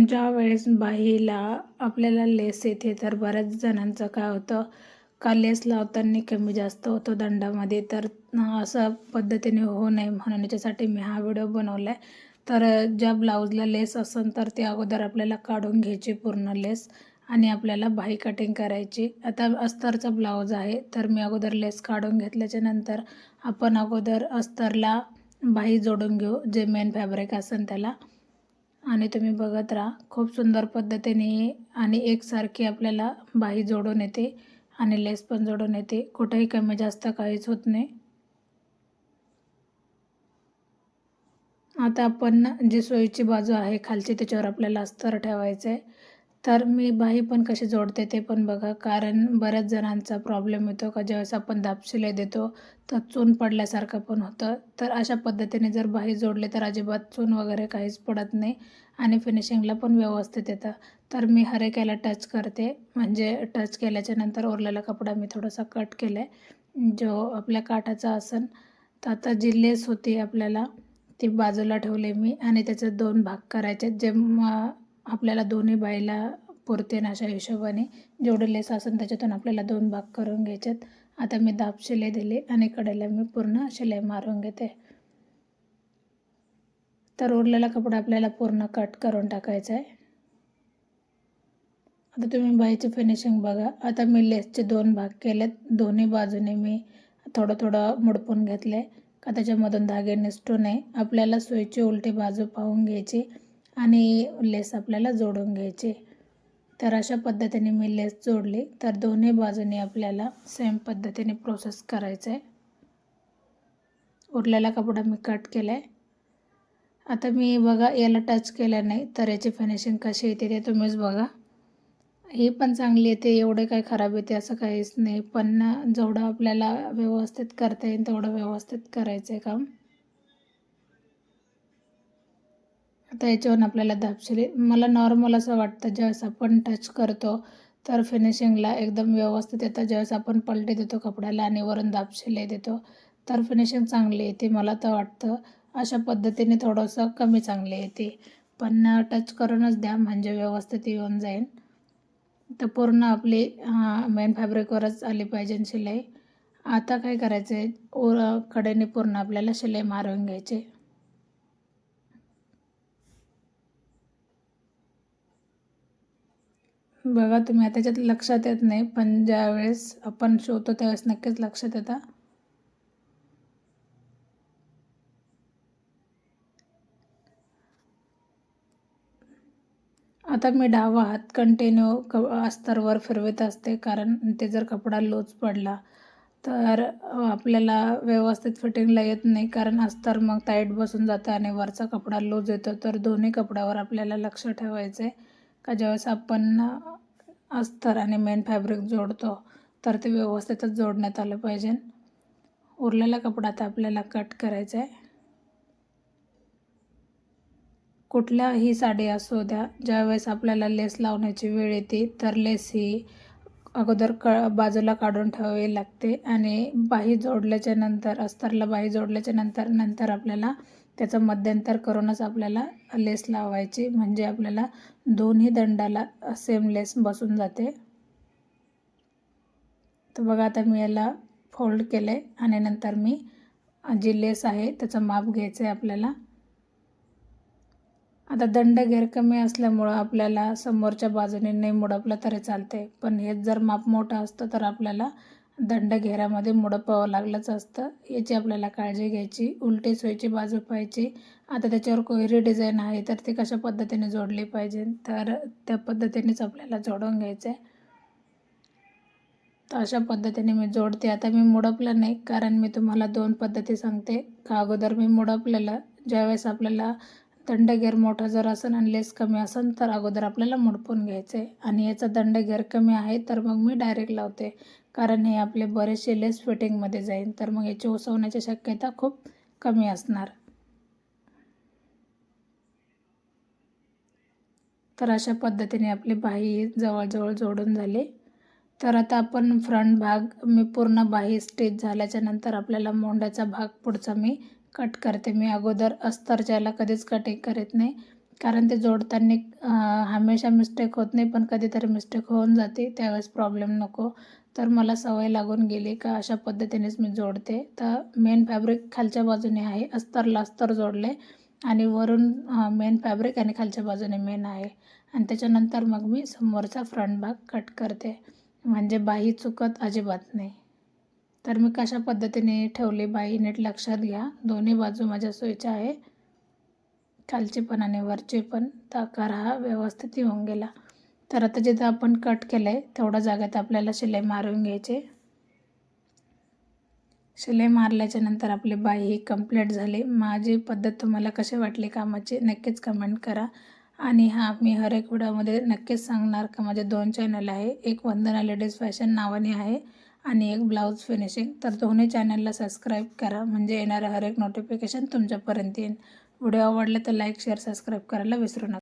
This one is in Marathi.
ज्या वेळेस बाहीला आपल्याला लेस येते तर बऱ्याच जणांचं काय होतं? का लेस लावताना कमी जास्त होतो दंडामध्ये? तर अशा पद्धतीने होऊ नये म्हणून याच्यासाठी मी हा व्हिडिओ बनवला आहे तर ज्या ब्लाऊजला लेस असेल तर ते अगोदर आपल्याला काढून घ्यायची पूर्ण लेस आणि आपल्याला बाही कटिंग करायची. आता अस्तरचा ब्लाऊज आहे तर मी अगोदर लेस काढून घेतल्याच्या नंतर आपण अगोदर अस्तरला बाही जोडून घेऊ जे मेन फॅब्रिक असेल त्याला. आणि तुम्ही बघत राहा. खूप सुंदर पद्धतीने आणि एकसारखी आपल्याला बाही जोडून येते आणि लेस पण जोडून येते. कुठेही कमी जास्त काहीच होत नाही. आता आपण जी सोयीची बाजू आहे खालची त्याच्यावर आपल्याला अस्तर ठेवायचं आहे तर मी बाही पण कशी जोडते ते पण बघा. कारण बऱ्याच जणांचा प्रॉब्लेम येतो का ज्यावेळेस आपण दापशिले देतो तर चून पडल्यासारखं पण होतं. तर अशा पद्धतीने जर बाही जोडले तर अजिबात चून वगैरे काहीच पडत नाही आणि फिनिशिंगला पण व्यवस्थित येतं. तर मी हर टच करते. म्हणजे टच केल्याच्यानंतर उरलेला कपडा मी थोडासा कट केला आहे जो आपल्या काठाचा असन. तर आता जी लेस होती आपल्याला ती बाजूला ठेवले मी आणि त्याचे दोन भाग करायचे. जे आपल्याला दोन्ही बाईला पुरते ना अशा हिशोबाने. जेवढे लेस असेल त्याच्यातून आपल्याला दोन भाग करून घ्यायच्यात आता मी दाब शिलाई दिली आणि कडेला मी पूर्ण शिलाई मारून घेते. तर उरलेला कपडा आपल्याला पूर्ण कट करून टाकायचा आहे. आता तुम्ही बाईची फिनिशिंग बघा. आता मी लेसचे दोन भाग केलेत. दोन्ही बाजूने मी थोडं थोडं मुडपून घेतले का त्याच्यामधून धागे निसटू नये. आपल्याला सुईची उलटी बाजू पाहून घ्यायची. आणि लेस आपल्याला जोडून घ्यायची. तर अशा पद्धतीने मी लेस जोडली. तर दोन्ही बाजूने आपल्याला सेम पद्धतीने प्रोसेस करायचं आहे उरलेला कपडा मी कट केला आहे आता मी बघा याला टच केलं नाही तर याची फिनिशिंग कशी येते ते तुम्हीच बघा. ही पण चांगली येते एवढे काही खराब येते असं काहीच नाही. पण जेवढं आपल्याला व्यवस्थित करता येईल तेवढं व्यवस्थित करायचं आहे काम. आता याच्यावरून आपल्याला दापशिली मला नॉर्मल असं वाटतं ज्यावेळेस आपण टच करतो तर फिनिशिंगला एकदम व्यवस्थित येतं. ज्यावेळेस आपण पलटी देतो कपड्याला आणि वरून दापशिले देतो तर फिनिशिंग चांगली येते मला तर वाटतं. अशा पद्धतीने थोडंसं कमी चांगले येते. पण टच करूनच द्या म्हणजे व्यवस्थित येऊन जाईल. तर पूर्ण आपली मेन फॅब्रिकवरच आली पाहिजे शिलाई. आता काय करायचं आहे ओर कडेने पूर्ण आपल्याला शिलाई मारून घ्यायची. बघा तुम्ही आता त्याच्यात लक्षात येत नाही पण ज्यावेळेस आपण शोधतो त्यावेळेस नक्कीच लक्षात येतं. आता मी डावा हात कंटिन्यू क अस्तरवर फिरवत असते कारण ते जर कपडा लोच पडला तर आपल्याला व्यवस्थित फिटिंगला येत नाही कारण अस्तर मग टाईट बसून जातं आणि वरचा कपडा लूज येतो. तर दोन्ही कपड्यावर आपल्याला लक्ष ठेवायचं आहे का ज्यावेळेस आपण अस्तर आणि मेन फॅब्रिक जोडतो तर ते व्यवस्थितच जोडण्यात आलं पाहिजे. उरलेला कपडा आता आपल्याला कट करायचा आहे कुठल्याही साडी असू द्या ज्यावेळेस आपल्याला लेस लावण्याची वेळ येते तर लेस ही अगोदर क बाजूला काढून ठेवावी लागते आणि बाही जोडल्याच्या नंतर अस्तरला बाही जोडल्याच्या नंतर नंतर आपल्याला त्याचं मध्यंतर करूनच आपल्याला लेस लावायची. म्हणजे आपल्याला दोन्ही दंडाला सेम लेस बसून जाते. तर बघा आता मी याला फोल्ड केलं आहे आणि नंतर मी जी लेस आहे त्याचं माप घ्यायचं आहे आपल्याला. आता दंड घेर कमी असल्यामुळं आपल्याला समोरच्या बाजूने नाही मुडपलं तरी चालते पण हेच जर माप मोठं असतं तर आपल्याला दंड घेरामध्ये मुडपावं लागलंच असतं. याची आपल्याला काळजी घ्यायची. उलटी सोयीची बाजू पाहायची. आता त्याच्यावर कोयरी डिझाईन आहे तर ती कशा पद्धतीने जोडली पाहिजे? तर त्या पद्धतीनेच आपल्याला जोडून घ्यायचं आहे तर अशा पद्धतीने मी जोडते. आता मी मुडपलं नाही कारण मी तुम्हाला दोन पद्धती सांगते. का अगोदर मी मुडपलेलं? ज्यावेळेस आपल्याला दंडगेर मोठा जर असेल आणि लेस कमी असेल तर अगोदर आपल्याला मुडपून घ्यायचं आहे आणि याचा दंडगेर कमी आहे तर मग मी डायरेक्ट लावते. कारण हे आपले बरेचसे लेस फिटिंगमध्ये जाईल. तर मग याची उसवण्याची शक्यता खूप कमी असणार. तर अशा पद्धतीने आपली बाही जवळजवळ जोडून झाली. तर आता आपण फ्रंट भाग मी पूर्ण बाही स्टिच झाल्याच्यानंतर आपल्याला मोंड्याचा भाग पुढचा मी कट करते. मी अगोदर अस्तरच्याला कधीच कटिंग करीत नाही कारण ते जोडताना हमेशा मिस्टेक होत नाही पण कधीतरी मिस्टेक होऊन जाते. त्यावेळेस प्रॉब्लेम नको. तर मला सवय लागून गेली का अशा पद्धतीनेच मी जोडते. तर मेन फॅब्रिक खालच्या बाजूने आहे. अस्तरला अस्तर जोडले आणि वरून मेन फॅब्रिक आणि खालच्या बाजूने मेन आहे. आणि त्याच्यानंतर मग मी समोरचा फ्रंट भाग कट करते. म्हणजे बाही चुकत अजिबात नाही. तर मी कशा पद्धतीने ठेवली बाई नीट लक्षात घ्या. दोन्ही बाजू माझ्या सोयीच्या आहे. खालचे पण आणि वरचे पण तर आकार हा व्यवस्थित येऊन गेला. तर आता जिथं आपण कट केलं आहे तेवढ्या जागेत आपल्याला शिलाई मारून घ्यायचे. शिलाई मारल्याच्या नंतर आपली बाई ही कंप्लीट झाली. माझी पद्धत तुम्हाला कशी वाटली कामाची नक्कीच कमेंट करा. आणि हां मी हर एक व्हिडिओमध्ये नक्कीच सांगणार का माझे दोन चॅनल आहे. एक वंदना लेडीज फॅशन नावाने आहे आणि एक ब्लाऊज फिनिशिंग तर दोन्ही चॅनलला सबस्क्राईब करा. म्हणजे येणारं हर एक नोटिफिकेशन तुमच्यापर्यंत येईल व्हिडिओ आवडला तर लाईक शेअर सबस्क्राईब करायला विसरू नका.